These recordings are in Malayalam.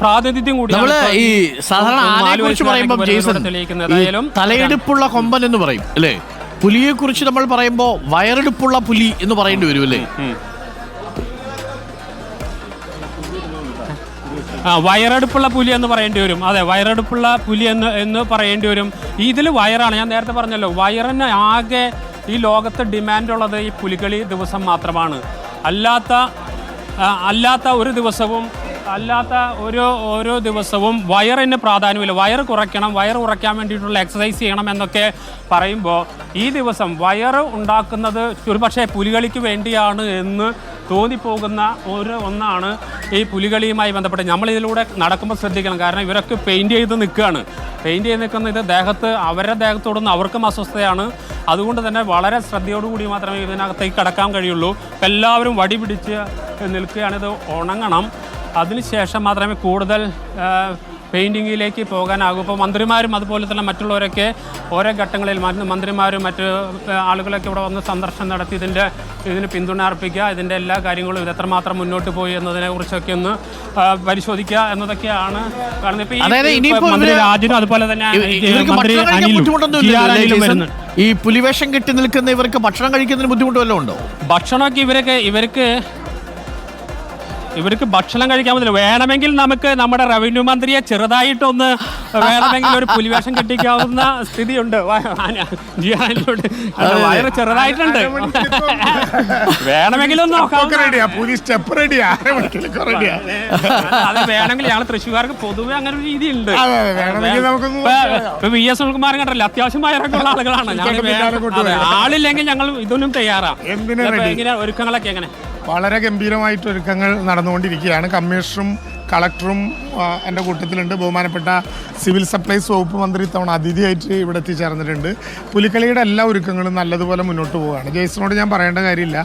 പ്രാതിനിധ്യം കൂടി നമ്മൾ ഈ സാധാരണ ആനയെ കുറിച്ച് പറയുമ്പോൾ ജേസൺ. ഈ തലയെടുപ്പുള്ള കൊമ്പൻ എന്ന് പറയും അല്ലേ? പുലിയെ കുറിച്ച് നമ്മൾ പറയുമ്പോൾ വയറെടുപ്പുള്ള പുലി എന്ന് പറയേണ്ടി വരും അല്ലേ? ആ വയറടുപ്പുള്ള പുലി എന്ന് പറയേണ്ടി വരും. അതെ വയറടുപ്പുള്ള പുലി എന്ന് എന്ന് പറയേണ്ടി വരും. ഇതിൽ വയറാണ്. ഞാൻ നേരത്തെ പറഞ്ഞല്ലോ വയറിന് ആകെ ഈ ലോകത്ത് ഡിമാൻഡുള്ളത് ഈ പുലികളി ദിവസം മാത്രമാണ്. അല്ലാത്ത അല്ലാത്ത ഒരു ദിവസവും അല്ലാത്ത ഓരോ ഓരോ ദിവസവും വയറിന് പ്രാധാന്യമില്ല. വയർ കുറയ്ക്കണം വയർ കുറയ്ക്കാൻ വേണ്ടിയിട്ടുള്ള എക്സസൈസ് ചെയ്യണം എന്നൊക്കെ പറയുമ്പോൾ ഈ ദിവസം വയറ് ഉണ്ടാക്കുന്നത് ഒരുപക്ഷെ പുലികളിക്ക് വേണ്ടിയാണ് എന്ന് തോന്നിപ്പോകുന്ന ഒരു ഒന്നാണ് ഈ പുലികളിയുമായി ബന്ധപ്പെട്ട് നമ്മളിതിലൂടെ നടക്കുമ്പോൾ ശ്രദ്ധിക്കണം. കാരണം ഇവരൊക്കെ പെയിന്റ് ചെയ്ത് നിൽക്കുകയാണ്. പെയിന്റ് ചെയ്ത് നിൽക്കുന്ന ഇത് ദേഹത്ത് അവരുടെ ദേഹത്തോടൊന്ന് അവർക്കും അസ്വസ്ഥതയാണ്. അതുകൊണ്ട് തന്നെ വളരെ ശ്രദ്ധയോടുകൂടി മാത്രമേ ഇതിനകത്തേക്ക് കടക്കാൻ കഴിയുള്ളൂ. എല്ലാവരും വടി പിടിച്ച് നിൽക്കുകയാണിത് ഉണങ്ങണം. അതിനുശേഷം മാത്രമേ കൂടുതൽ പെയിന്റിങ്ങിലേക്ക് പോകാനാകൂ. ഇപ്പോൾ മന്ത്രിമാരും അതുപോലെ തന്നെ മറ്റുള്ളവരൊക്കെ ഓരോ ഘട്ടങ്ങളിൽ മന്ത്രിമാരും മറ്റ് ആളുകളൊക്കെ ഇവിടെ വന്ന് സന്ദർശനം നടത്തി ഇതിന്റെ ഇതിന് പിന്തുണ അർപ്പിക്കുക ഇതിന്റെ എല്ലാ കാര്യങ്ങളും ഇത് എത്രമാത്രം മുന്നോട്ട് പോയി എന്നതിനെ കുറിച്ചൊക്കെ ഒന്ന് പരിശോധിക്കുക എന്നതൊക്കെയാണ് കാരണം ഇപ്പോൾ മന്ത്രി രാജനും അതുപോലെ തന്നെ മന്ത്രി അനിലും വരുന്നുണ്ട്. ഈ പുലിവേഷം കെട്ടി നിൽക്കുന്ന ഇവർക്ക് ഭക്ഷണം കഴിക്കുന്നതിന് ബുദ്ധിമുട്ട് വല്ലതും ഉണ്ടോ? ഭക്ഷണമൊക്കെ ഇവരൊക്കെ ഇവർക്ക് ഇവർക്ക് ഭക്ഷണം കഴിക്കാൻ പറ്റില്ല. വേണമെങ്കിൽ നമുക്ക് നമ്മുടെ റവന്യൂ മന്ത്രിയെ ചെറുതായിട്ടൊന്ന് വേണമെങ്കിൽ ഒരു പുലിവേഷം കെട്ടിക്കാവുന്ന സ്ഥിതിയുണ്ട്. ജിയാനിലോട്ട്. വയറ് ചെറുതായിട്ടുണ്ട്. റെഡിയാ അത്. വേണമെങ്കിൽ ഞങ്ങൾ തൃശ്ശൂർക്കാർക്ക് പൊതുവെ അങ്ങനെ ഒരു രീതി ഉണ്ട് വി എസ് സുനിൽകുമാർ കണ്ടല്ലോ അത്യാവശ്യം വയറൊക്കെ ഉള്ള ആളുകളാണ് ആളില്ലെങ്കിൽ ഞങ്ങൾ ഇതൊന്നും തയ്യാറാണ്? ഒരുക്കങ്ങളൊക്കെ എങ്ങനെ? വളരെ ഗംഭീരമായിട്ട് ഒരുക്കങ്ങൾ നടന്നുകൊണ്ടിരിക്കുകയാണ്. കമ്മീഷണറും കളക്ടറും എന്റെ കൂട്ടത്തിലുണ്ട്. ബഹുമാനപ്പെട്ട സിവിൽ സപ്ലൈസ് വകുപ്പ് മന്ത്രി ഇത്തവണ അതിഥിയായിട്ട് ഇവിടെ എത്തിച്ചേർന്നിട്ടുണ്ട്. പുലിക്കളിയുടെ എല്ലാ ഒരുക്കങ്ങളും നല്ലതുപോലെ മുന്നോട്ട് പോവുകയാണ്. ജയ്സനോട് ഞാൻ പറയേണ്ട കാര്യമില്ല.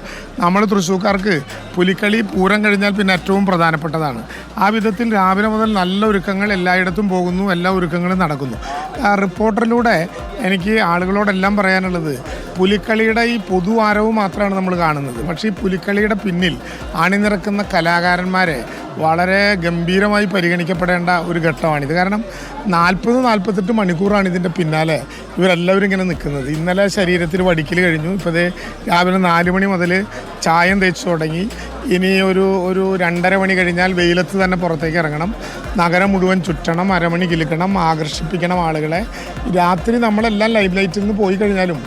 നമ്മൾ തൃശ്ശൂർക്കാർക്ക് പുലിക്കളി പൂരം കഴിഞ്ഞാൽ പിന്നെ ഏറ്റവും പ്രധാനപ്പെട്ടതാണ്. ആ വിധത്തിൽ രാവിലെ മുതൽ നല്ല ഒരുക്കങ്ങൾ എല്ലായിടത്തും പോകുന്നു എല്ലാ ഒരുക്കങ്ങളും നടക്കുന്നു. റിപ്പോർട്ടറിലൂടെ എനിക്ക് ആളുകളോടെല്ലാം പറയാനുള്ളത് പുലിക്കളിയുടെ ഈ പൊതു ആരവ് മാത്രമാണ് നമ്മൾ കാണുന്നത്. പക്ഷേ ഈ പുലിക്കളിയുടെ പിന്നിൽ അണിനിറക്കുന്ന കലാകാരന്മാരെ വളരെ ഗംഭീരമായി പരിഗണിക്കപ്പെടേണ്ട ഒരു ഘട്ടമാണിത്. കാരണം നാൽപ്പത് നാൽപ്പത്തെട്ട് മണിക്കൂറാണ് ഇതിന്റെ പിന്നാലെ ഇവരെല്ലാവരും ഇങ്ങനെ നിൽക്കുന്നത്. ഇന്നലെ ശരീരത്തിൽ വടിക്കൽ കഴിഞ്ഞു. ഇപ്പോൾ രാവിലെ നാല് മണി മുതൽ ചായം തേച്ച് തുടങ്ങി. ഇനി ഒരു ഒരു രണ്ടര മണി കഴിഞ്ഞാൽ വെയിലത്ത് തന്നെ പുറത്തേക്ക് ഇറങ്ങണം. നഗരം മുഴുവൻ ചുറ്റണം അരമണി കിലുക്കണം ആകർഷിപ്പിക്കണം ആളുകളെ. രാത്രി നമ്മളെല്ലാം ലൈവ് ലൈറ്റിൽ നിന്ന് പോയി കഴിഞ്ഞാലും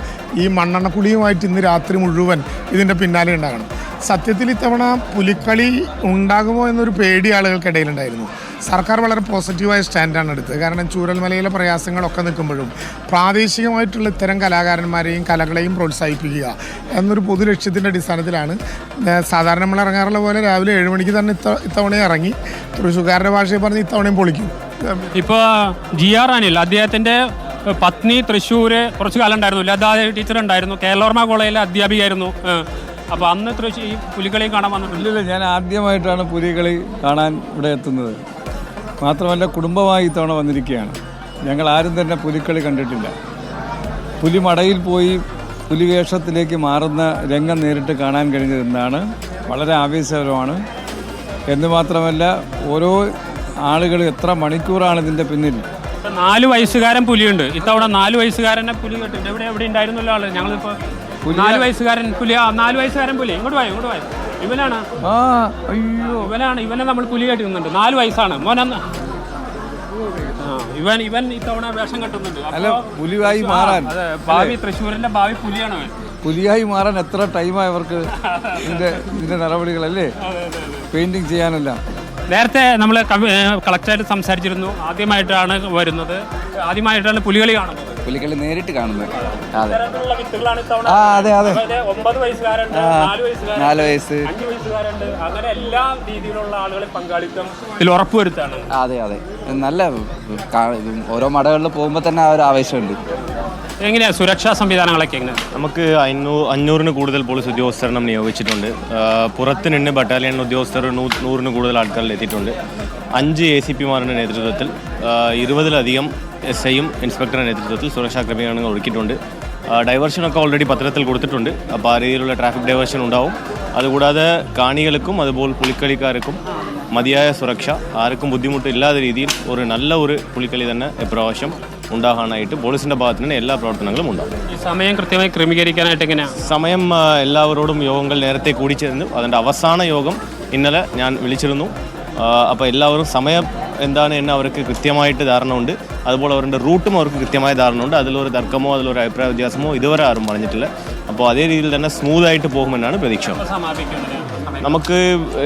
ഈ മണ്ണെണ്ണക്കുളിയുമായിട്ട് ഇന്ന് രാത്രി മുഴുവൻ ഇതിന്റെ പിന്നാലെ ഉണ്ടാകണം. സത്യത്തിൽ ഇത്തവണ പുലിക്കളി ഉണ്ടാകുമോ എന്നൊരു പേടി ആളുകൾക്കിടയിലുണ്ടായിരുന്നു. സർക്കാർ വളരെ പോസിറ്റീവായ സ്റ്റാൻഡാണ് എടുത്തത്. കാരണം ചൂരൽമലയിലെ പ്രയാസങ്ങളൊക്കെ നിൽക്കുമ്പോഴും പ്രാദേശികമായിട്ടുള്ള ഇത്തരം കലാകാരന്മാരെയും കലകളെയും പ്രോത്സാഹിപ്പിക്കുക എന്നൊരു പൊതു ലക്ഷ്യത്തിന്റെ അടിസ്ഥാനത്തിലാണ് സാധാരണ നമ്മൾ ഇറങ്ങാറുള്ള പോലെ രാവിലെ ഏഴ് മണിക്ക് തന്നെ ഇത്ത ഇത്തവണയും ഇറങ്ങി. തൃശ്ശൂർക്കാരുടെ ഭാഷയിൽ പറഞ്ഞ് ഇത്തവണയും പൊളിക്കും. ഇപ്പൊ ജി ആർ അനിൽ അദ്ദേഹത്തിന്റെ പത്നി തൃശ്ശൂര് കുറച്ച് കാലം ഉണ്ടായിരുന്നു. ലതാ ടീച്ചർ ഉണ്ടായിരുന്നു. കേരളവർമ്മ കോളേജിലെ അധ്യാപികയായിരുന്നു. ഏഹ്. അപ്പൊ അന്ന് തൃശ്ശൂർ ഈ പുലികളിയും കാണാൻ വന്നിട്ടില്ല ഇല്ലില്ല ഞാൻ ആദ്യമായിട്ടാണ് പുലികളി കാണാൻ ഇവിടെ എത്തുന്നത്. മാത്രമല്ല കുടുംബമായി ഇത്തവണ വന്നിരിക്കുകയാണ്. ഞങ്ങൾ ആരും തന്നെ പുലിക്കളി കണ്ടിട്ടില്ല. പുലിമടയിൽ പോയി പുലിവേഷത്തിലേക്ക് മാറുന്ന രംഗം നേരിട്ട് കാണാൻ കഴിഞ്ഞതെന്നാണ് വളരെ ആവേശകരമാണ്. എന്ന് മാത്രമല്ല ഓരോ ആളുകൾ എത്ര മണിക്കൂറാണ് ഇതിന്റെ പിന്നിൽ? നാല് വയസ്സുകാരൻ പുലിയുണ്ട്. ഇത്തവണ നാല് വയസ്സുകാരനെ പുലി കേട്ടിട്ടുണ്ട് എവിടെ എവിടെ ഉണ്ടായിരുന്നല്ലോ ആൾ? ഞങ്ങളിപ്പോ നാല് വയസ്സുകാരൻ പുലി ആ നാല് വയസ്സുകാരൻ പുലി. ഇങ്ങോട്ട് പോയി ഇങ്ങോട്ട് പോയി ഇവനാണ്. ആ അയ്യോ. ഇവനാണ് ഇവനെ നമ്മൾ പുലി കേട്ടിരുന്നുണ്ട് നാല് വയസ്സാണ്. മോനന്ന് ഇവൻ ഇവൻ ഇത്തവണ വേഷം കെട്ടുന്നുണ്ട്. അല്ല പുലിയായി മാറാൻ. ഭാവി തൃശ്ശൂരിന്റെ ഭാവി പുലിയാണ് പുലിയായി മാറാൻ എത്ര ടൈമായി അവർക്ക് ഇതിന്റെ ഇതിന്റെ നടപടികളല്ലേ? പെയിന്റിങ് ചെയ്യാനെല്ലാം. നേരത്തെ നമ്മൾ കളക്ടറായിട്ട് സംസാരിച്ചിരുന്നു. ആദ്യമായിട്ടാണ് വരുന്നത്. ആദ്യമായിട്ടാണ് പുലികളി കാണുന്നത്. പുലികളി നേരിട്ട് കാണുന്നത്. അതെ. ആ അതെ അതെ. അതായത് ഒമ്പത് വയസ്സുകാരുണ്ട് നാല് വയസ്സ്. അങ്ങനെ എല്ലാ രീതിയിലുള്ള ആളുകളെ പങ്കാളിത്തം ഇതിൽ ഉറപ്പുവരുത്താണ് അതെ അതെ. നല്ല ഓരോ മടകളിൽ പോകുമ്പോൾ തന്നെ ആ ഒരു ആവേശമുണ്ട്. എങ്ങനെയാ സുരക്ഷാ സംവിധാനങ്ങളൊക്കെ എങ്ങനെ? നമുക്ക് അഞ്ഞൂ അഞ്ഞൂറിന് കൂടുതൽ പോലീസ് ഉദ്യോഗസ്ഥരെ നിയോഗിച്ചിട്ടുണ്ട്. പുറത്ത് നിന്ന് ബറ്റാലിയൻ ഉദ്യോഗസ്ഥർ നൂറിന് കൂടുതൽ ആൾക്കാരിൽ എത്തിയിട്ടുണ്ട്. അഞ്ച് എ സി പിമാരുടെ നേതൃത്വത്തിൽ ഇരുപതിലധികം എസ് ഐയും ഇൻസ്പെക്ടറുടെ നേതൃത്വത്തിൽ സുരക്ഷാ ക്രമീകരണങ്ങൾ ഒരുക്കിയിട്ടുണ്ട്. ഡൈവേർഷനൊക്കെ ഓൾറെഡി പത്രത്തിൽ കൊടുത്തിട്ടുണ്ട്. അപ്പോൾ ആ രീതിയിലുള്ള ട്രാഫിക് ഡൈവേർഷൻ ഉണ്ടാവും. അതുകൂടാതെ കാണികൾക്കും അതുപോലെ പുലിക്കളിക്കാർക്കും മതിയായ സുരക്ഷ. ആർക്കും ബുദ്ധിമുട്ടില്ലാത്ത രീതിയിൽ ഒരു നല്ല ഒരു പുലിക്കളി തന്നെ ഇപ്രാവശ്യം ഉണ്ടാകാനായിട്ട് പോലീസിന്റെ ഭാഗത്തു നിന്ന് എല്ലാ പ്രവർത്തനങ്ങളും ഉണ്ടാകും. ഈ സമയം കൃത്യമായി ക്രമീകരിക്കാനായിട്ട് എങ്ങനെയാണ് സമയം എല്ലാവരോടും യോഗങ്ങൾ നേരത്തെ കൂടിച്ചേർന്നു അതിന്റെ അവസാന യോഗം ഇന്നലെ ഞാൻ വിളിച്ചിരുന്നു. അപ്പോൾ എല്ലാവരും സമയം എന്താണ് എന്ന് അവർക്ക് കൃത്യമായിട്ട് ധാരണ ഉണ്ട്. അതുപോലെ അവരുടെ റൂട്ടും അവർക്ക് കൃത്യമായ ധാരണ ഉണ്ട്. അതിലൊരു തർക്കമോ അതിലൊരു അഭിപ്രായ വ്യത്യാസമോ ഇതുവരെ ആരും പറഞ്ഞിട്ടില്ല. അപ്പോൾ അതേ രീതിയിൽ തന്നെ സ്മൂത്തായിട്ട് പോകുമെന്നാണ് പ്രതീക്ഷ. നമുക്ക്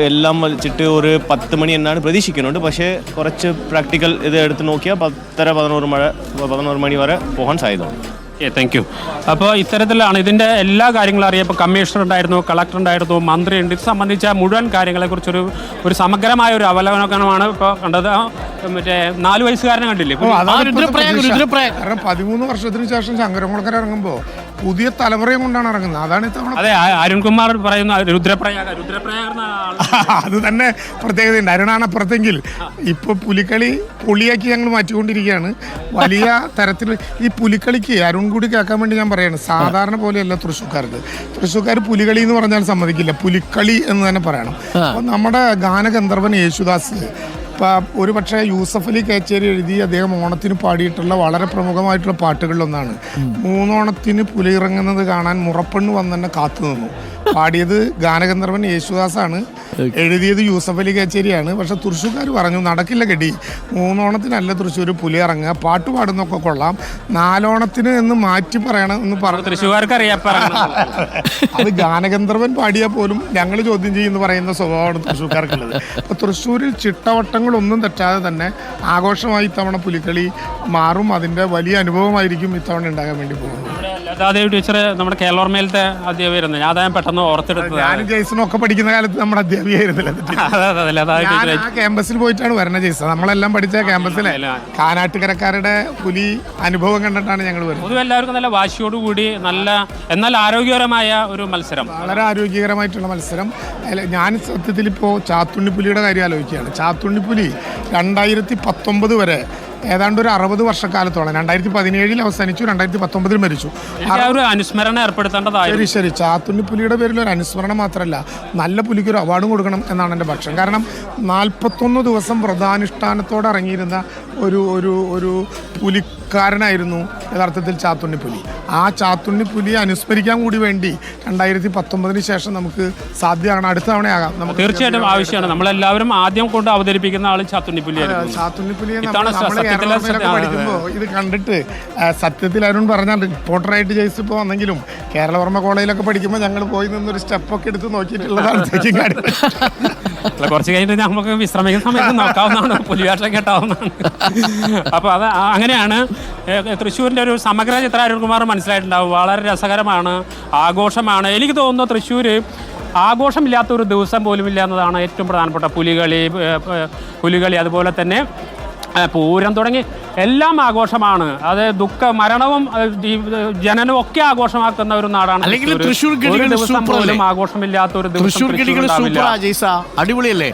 എല്ലാം വലിച്ചിട്ട് ഒരു പത്ത് മണി എന്നാണ് പ്രതീക്ഷിക്കുന്നുണ്ട്. പക്ഷേ കുറച്ച് പ്രാക്ടിക്കൽ ഇത് എടുത്ത് നോക്കിയാൽ പത്തര പതിനോറ് മഴ പതിനോറ് മണി വരെ പോകാൻ സാധ്യതയുണ്ട്. ഓക്കെ താങ്ക് യു അപ്പോൾ ഇത്തരത്തിലാണ് ഇതിന്റെ എല്ലാ കാര്യങ്ങളും അറിയാം. ഇപ്പോൾ കമ്മീഷണർ ഉണ്ടായിരുന്നു കളക്ടർ ഉണ്ടായിരുന്നു മന്ത്രി ഉണ്ട്. ഇത് സംബന്ധിച്ച മുഴുവൻ കാര്യങ്ങളെക്കുറിച്ചൊരു ഒരു സമഗ്രമായ ഒരു അവലോകനമാണ് ഇപ്പോൾ കണ്ടത്. മറ്റേ നാല് വയസ്സുകാരനെ കണ്ടില്ലേ? പതിമൂന്ന് വർഷത്തിന് ശേഷം ശങ്കരമുളക്കർ ഇറങ്ങുമ്പോൾ പുതിയ തലമുറയും കൊണ്ടാണ് ഇറങ്ങുന്നത്. അതാണ് ഇത്തവണ അതെ അരുൺകുമാർ പറയുന്ന രുദ്രപ്രയാഗ രുദ്രപ്രയാഗ അത് തന്നെ പ്രത്യേകതയുണ്ട്. അരുണാണ് അപ്പുറത്തെങ്കിൽ ഇപ്പൊ പുലിക്കളി പൊളിയാക്കി ഞങ്ങൾ മാറ്റിക്കൊണ്ടിരിക്കുകയാണ്. വലിയ തരത്തിൽ ഈ പുലിക്കളിക്ക് അരുൺ കൂടി കേൾക്കാൻ വേണ്ടി ഞാൻ പറയാണ്. സാധാരണ പോലെയല്ല തൃശ്ശൂക്കാർക്ക് തൃശ്ശൂക്കാർ പുലികളി എന്ന് പറഞ്ഞാൽ സമ്മതിക്കില്ല. പുലിക്കളി എന്ന് തന്നെ പറയണം. അപ്പൊ നമ്മുടെ ഗാനഗന്ധർവൻ യേശുദാസ് ഒരു പക്ഷേ യൂസഫ് അലി കേച്ചേരി എഴുതി അദ്ദേഹം ഓണത്തിന് പാടിയിട്ടുള്ള വളരെ പ്രമുഖമായിട്ടുള്ള പാട്ടുകളിലൊന്നാണ്. മൂന്നോണത്തിന് പുലിയിറങ്ങുന്നത് കാണാൻ മുറപ്പെണ്ണ് വന്ന് കാത്തു നിന്നു. പാടിയത് ഗാനഗന്ധർവൻ യേശുദാസാണ്. എഴുതിയത് യൂസഫ് അലി കച്ചേരിയാണ്. പക്ഷെ തൃശ്ശൂർക്കാർ പറഞ്ഞു നടക്കില്ല കെടി മൂന്നോണത്തിനല്ല തൃശ്ശൂർ പുലി ഇറങ്ങുക. പാട്ട് പാടുന്നൊക്കെ കൊള്ളാം. നാലോണത്തിന് എന്ന് മാറ്റി പറയണം എന്ന് പറഞ്ഞു തൃശ്ശൂർക്കാർക്ക് അറിയാം അത് ഗാനഗന്ധർവൻ പാടിയാൽ പോലും ഞങ്ങൾ ചോദ്യം ചെയ്യുന്നു പറയുന്ന സ്വഭാവമാണ് തൃശ്ശൂർക്കാർക്കുള്ളത്. അപ്പോൾ തൃശ്ശൂരിൽ ചിട്ടവട്ടങ്ങളൊന്നും തെറ്റാതെ തന്നെ ആഘോഷമായി ഇത്തവണ പുലിക്കളി മാറും. അതിന്റെ വലിയ അനുഭവമായിരിക്കും ഇത്തവണ ഉണ്ടാകാൻ വേണ്ടി പോകുന്നത്. ലതാദേവി ടീച്ചർ നമ്മുടെ കേരളോർമയിലത്തെ അധ്യാപകമായിരുന്നു ഞാൻ അതായത് പെട്ടെന്ന് ഓർത്തെടുത്തത്. ഞാനും ജയ്സണും ഒക്കെ പഠിക്കുന്ന കാലത്ത് നമ്മുടെ അധ്യാപികയായിരുന്നില്ല അതെ അതെ ലതാദേവി ഞാൻ ടീച്ചർ ആ ക്യാമ്പസിൽ പോയിട്ടാണ് വരണ ജയ്സൺ നമ്മളെല്ലാം പഠിച്ച ക്യാമ്പസിലെ കാനാട്ടുകരക്കാരുടെ പുലി അനുഭവം കണ്ടിട്ടാണ് ഞങ്ങൾ വരുന്നത്. പൊതുവെ എല്ലാവർക്കും നല്ല വാശിയോട് കൂടി നല്ല എന്നാൽ ആരോഗ്യകരമായ ഒരു മത്സരം. വളരെ ആരോഗ്യകരമായിട്ടുള്ള മത്സരം. അല്ല, ഞാൻ സത്യത്തിൽ ഇപ്പോൾ ചാത്തുണ്ണിപ്പുലിയുടെ കാര്യം ആലോചിക്കുകയാണ്. ചാത്തുണ്ണിപ്പുലി രണ്ടായിരത്തി പത്തൊമ്പത് വരെ ഏതാണ്ട് ഒരു അറുപത് വർഷക്കാലത്തോളം രണ്ടായിരത്തി പതിനേഴിൽ അവസാനിച്ചു രണ്ടായിരത്തി പത്തൊമ്പതിൽ മരിച്ചു ഒരു അനുസ്മരണം ഏർപ്പെടുത്തേണ്ടതായി. ശരി ശരി. ചാത്തുണ്ണിപ്പുലിയുടെ പേരിൽ ഒരു അനുസ്മരണം മാത്രമല്ല നല്ല പുലിക്ക് ഒരു അവാർഡും കൊടുക്കണം എന്നാണ് എന്റെ പക്ഷം. കാരണം നാൽപ്പത്തൊന്ന് ദിവസം വ്രതാനുഷ്ഠാനത്തോടെ ഇറങ്ങിയിരുന്ന ഒരു ഒരു ഒരു പുലിക്കാരനായിരുന്നു യഥാർത്ഥത്തിൽ ചാത്തുണ്ണിപ്പുലി. ആ ചാത്തുണ്ണിപ്പുലിയെ അനുസ്മരിക്കാൻ കൂടി വേണ്ടി രണ്ടായിരത്തി പത്തൊമ്പതിന് ശേഷം നമുക്ക് സാധ്യമാണ് അടുത്ത തവണയാകാം. നമുക്ക് തീർച്ചയായിട്ടും ആവശ്യമാണ്. നമ്മളെല്ലാവരും ആദ്യം കൊണ്ട് അവതരിപ്പിക്കുന്ന ആൾ ചാത്തുണ്ണിപ്പുലിയായിരുന്നു ചാത്തുണ്ണിപ്പുലിയെ നമ്മൾ കേരളത്തിലൊക്കെ പഠിക്കുമ്പോൾ ഇത് കണ്ടിട്ട് ആ, സത്യത്തിൽ അരുൺ പറഞ്ഞാൽ റിപ്പോർട്ടറായിട്ട് ജയിച്ച് ഇപ്പോൾ വന്നെങ്കിലും കേരളവർമ്മ കോളേജിലൊക്കെ പഠിക്കുമ്പോൾ ഞങ്ങൾ പോയി നിന്നൊരു സ്റ്റെപ്പൊക്കെ എടുത്ത് നോക്കിയിട്ടുള്ളതാണ് തെക്കിങ്ങാടി അല്ല കുറച്ച് കഴിഞ്ഞിട്ട് നമുക്ക് വിശ്രമിക്കുന്ന സമയത്ത് നോക്കാവുന്നതാണ്. പുലിയാട്ടം കേട്ടാവുന്നതാണ്. അപ്പോൾ അത് ആ- അങ്ങനെയാണ്. തൃശ്ശൂരിന്റെ ഒരു സമഗ്ര ചിത്രം അരുൺകുമാർ മനസ്സിലായിട്ടുണ്ടാവും. വളരെ രസകരമാണ് ആഘോഷമാണ്. എനിക്ക് തോന്നുന്നു തൃശ്ശൂർ ആഘോഷമില്ലാത്ത ഒരു ദിവസം പോലും ഇല്ല എന്നതാണ് ഏറ്റവും പ്രധാനപ്പെട്ട പുലികളി പുലികളി. അതുപോലെ തന്നെ പൂരം തുടങ്ങി എല്ലാം ആഘോഷമാണ്. അത് ദുഃഖ മരണവും ജനനവും ഒക്കെ ആഘോഷമാക്കുന്ന ഒരു നാടാണ് അല്ലെങ്കിൽ തൃശ്ശൂർ. ആഘോഷമില്ലാത്ത ഒരു ദിവസം അടിപൊളിയല്ലേ?